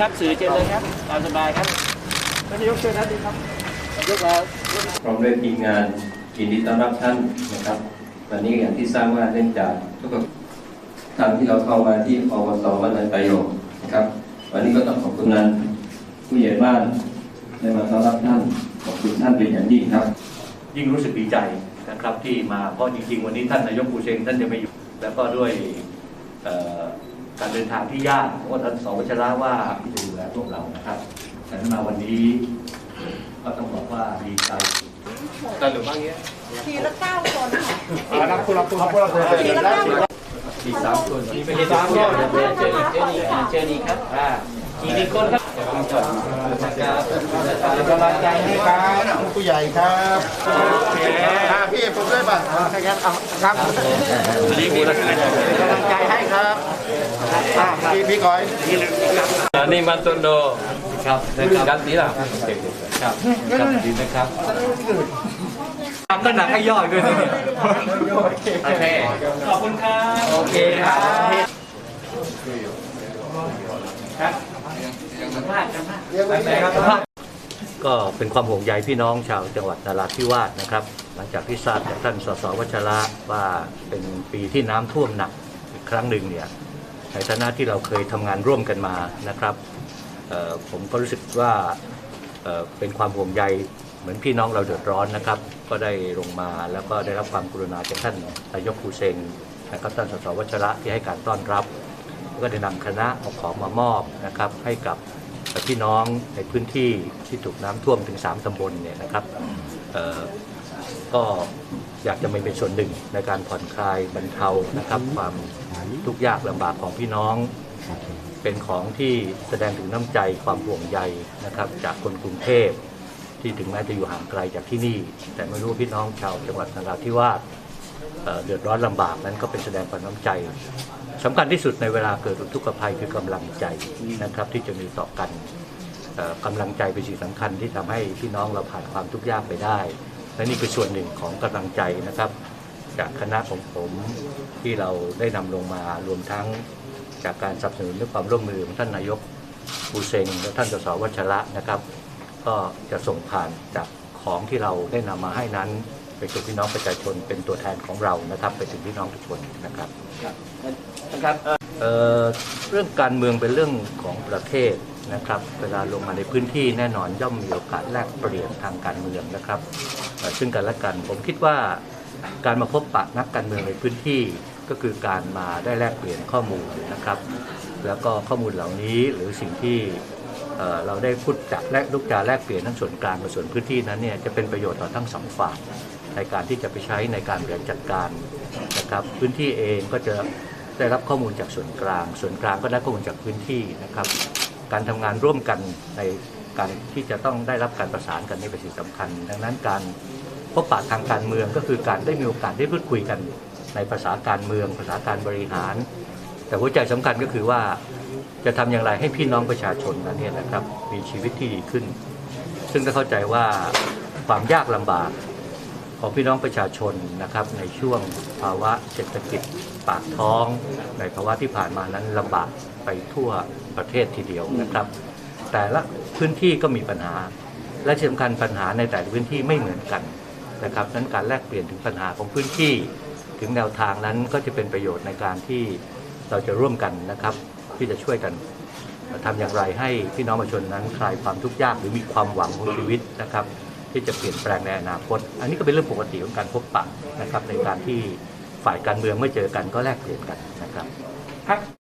ครับสื่อเชิญเลยครับตามสบายครับท่านนายกเชิญท่านดีครับยกเราพร้อมด้วยทีมงานยินดีต้อนรับท่านนะครับวันนี้อย่างที่ทราบว่าเนื่องจากทุกทางที่เราเข้ามาที่อวสวันนันประโยชน์นะครับ วันนี้ก็ต้องขอบคุณงานผู้ใหญ่บ้านได้มาต้อนรับท่านขอบคุณท่านเป็นอย่างยิ่งครับ ยิ่งรู้สึกดีใจนะครับที่มาเพราะจริงๆ วันนี้ท่านนายกปูเชงท่านจะไม่อยู่แล้วก็ด้วยเอ่อ การเดินทางที่ยากเพราะว่าท่านสวัชระว่าที่จะดูแลพวกเรานะครับแต่นั้นมาวันนี้ก็ต้องบอกว่าดีใจทีละเก้าคนค่ะอ่ารับคุณรับคุณรับคุณรับคุณทีละเก้าคน อีกสามคนนี่ไม่ใช่สามคนเชิญเชิญเชิญอีกอ่เชิญอีกครับอ่าอีกหนึ่งคนครับครับเป็นกำลังใจให้ครับผู้ใหญ่ครับอ่าพี่ผมด้วยป่ะอ่าครับเอาครับนี่มีกำลังใจให้ครับพี่พี่ก้อยนี่มันตุนโดครับนะครับด้านนี้ล่ะครับครับดีนะครับ ทำน้ำหนักให้ย่อยด้วยนะเนี่ยโอเค ขอบคุณครับ โอเคครับครับสัมภาษณ์สัมภาษณ์ไปครับสัมภาษณ์ก็เป็นความห่วงใยพี่น้องชาวจังหวัดนราธิวาสนะครับ หลังจากที่ทราบจากท่านสสวัชระว่าเป็นปีที่น้ำท่วมหนักอีกครั้งหนึ่งเนี่ยในฐานะที่เราเคยทำงานร่วมกันมานะครับเอ่อผมก็รู้สึกว่าเอ่อเป็นความห่วงใยเหมือนพี่น้องเราเดือดร้อนนะครับ ก็ได้ลงมาแล้วก็ได้รับความกรุณาจากท่านนายกภูเซงนะครับท่านสสวัชระที่ให้การต้อนรับ ก็ได้นำคณะเอาของมามอบนะครับให้กับพี่น้องในพื้นที่ที่ถูกน้ำท่วมถึง 3ตำบลเนี่ยนะครับก็อยากจะมาเป็นส่วนหนึ่งในการผ่อนคลายบรรเทานะครับความทุกข์ยากลำบากของพี่น้อง เป็นของที่แสดงถึงน้ำใจความห่วงใยนะครับจากคนกรุงเทพ ที่ถึงแม้จะอยู่ห่างไกลจากที่นี่ แต่ไม่รู้พี่น้องชาวจังหวัดนราธิวาสเอ่อเดือดร้อนลำบากนั้นก็เป็นแสดงความน้ำใจสำคัญที่สุดในเวลาเกิดอุทกภัยคือกำลังใจนะครับที่จะมีต่อกันเอ่อกำลังใจเป็นสิ่งสำคัญที่ทำให้พี่น้องเราผ่านความทุกข์ยากไปได้ และนี่คือส่วนหนึ่งของกำลังใจนะครับ จากคณะของผมที่เราได้นำลงมารวมทั้งจากการสนับสนุนและความร่วมมือของท่านนายกปูเซงและท่านสสวัชระนะครับ ก็จะส่งผ่านจากของที่เราได้นำมาให้นั้น ไปสู่พี่น้องประชาชนเป็นตัวแทนของเรานะครับ ไปถึงพี่น้องทุกคนนะครับนะครับเอ่อเอ่อเรื่องการเมืองเป็นเรื่องของประเทศนะครับ เวลาลงมาในพื้นที่แน่นอนย่อมมีโอกาสแลกเปลี่ยนทางการเมืองนะครับเอ่อซึ่งกันและกันผมคิดว่าการมาพบปะนักการเมืองในพื้นที่ก็คือการมาได้แลกเปลี่ยนข้อมูลนะครับ แล้วก็ข้อมูลเหล่านี้หรือสิ่งที่ เเราได้พูดจากแลกลูกจาแลกเปลี่ยนทั้งส่วนกลางกับส่วนพื้นที่นั้นเนี่ยจะเป็นประโยชน์ต่อทั้งสองฝ่ายในการที่จะไปใช้ในการบริหารจัดการนะครับพื้นที่เองก็จะได้รับข้อมูลจากส่วนกลาง ส่วนกลางก็ได้ข้อมูลจากพื้นที่นะครับ การทำงานร่วมกันในการที่จะต้องได้รับการประสานกันนี่เป็นสิ่งสำคัญ ดังนั้นการพบปะทางการเมืองก็คือการได้มีโอกาสได้พูดคุยกันในภาษาการเมือง ภาษาการบริหาร แต่หัวใจสำคัญก็คือว่า จะทำอย่างไรให้พี่น้องประชาชนนั้นเนี่ยนะครับ มีชีวิตที่ดีขึ้น ซึ่งถ้เข้าใจว่าความยากลำบากของพี่น้องประชาชนนะครับ ในช่วงภาวะเศรษฐกิจปากท้อง ในภาวะที่ผ่านมานั้นลำบากไปทั่วประเทศทีเดียวนะครับ แต่ละพื้นที่ก็มีปัญหา และที่สำคัญปัญหาในแต่ละพื้นที่ไม่เหมือนกันนะครับนั้นการแลกเปลี่ยนถึงปัญหาของพื้นที่ ถึงแนวทางนั้นก็จะเป็นประโยชน์ในการที่เราจะร่วมกันนะครับ ที่จะช่วยกันทำอย่างไรให้พี่น้องประชาชนนั้นคลายความทุกข์ยากหรือมีความหวังของชีวิตนะครับ ที่จะเปลี่ยนแปลงในอนาคต อันนี้ก็เป็นเรื่องปกติของการพบปะนะครับ ในการที่ฝ่ายการเมืองเมื่อเจอกันก็แลกเปลี่ยนกันนะครับ